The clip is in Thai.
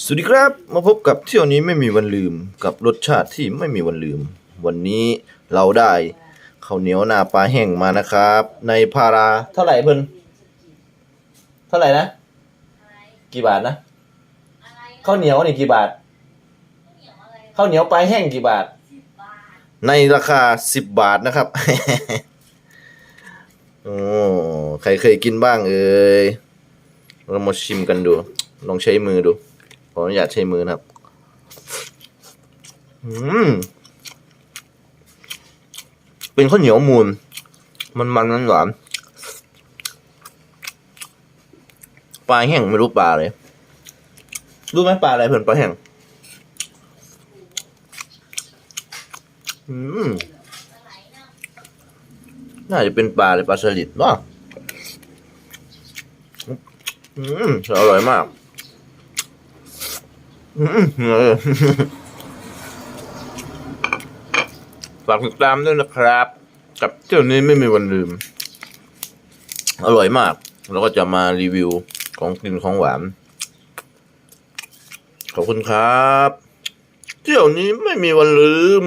สวัสดีครับ มาพบกับเที่ยวนี้ไม่มีวันลืมกับรสชาติที่ไม่มีวันลืม วันนี้เราได้ข้าวเหนียวหน้าปลาแห้งมานะครับ ในพาราเท่าไหร่เพิ่นเท่าไหร่นะ กี่บาทนะข้าวเหนียวนี่กี่บาทข้าวเหนียวปลาแห้งกี่บาท ในราคาสิบบาทนะครับโอ้ใครเคยกินบ้างเอ่ยเรามาชิมกันดู ลองใช้มือดู ขออนุญาตใช้มือนะครับ อืม เป็นข้าวเหนียวมูน มันมันนั้นหวาน ปลาแห้งไม่รู้ปลาเลย รู้ไหมปลาอะไรเพื่อนปลาแห้ง อืม น่าจะเป็นปลาเลยปลาสลิดว่ะอืม อร่อยมากอืมเออ ฝากติดตามด้วยนะครับ กับเที่ยวนี้ไม่มีวันลืม อร่อยมาก แล้วก็จะมารีวิวของกินของหวาน ขอบคุณครับ เที่ยวนี้ไม่มีวันลืม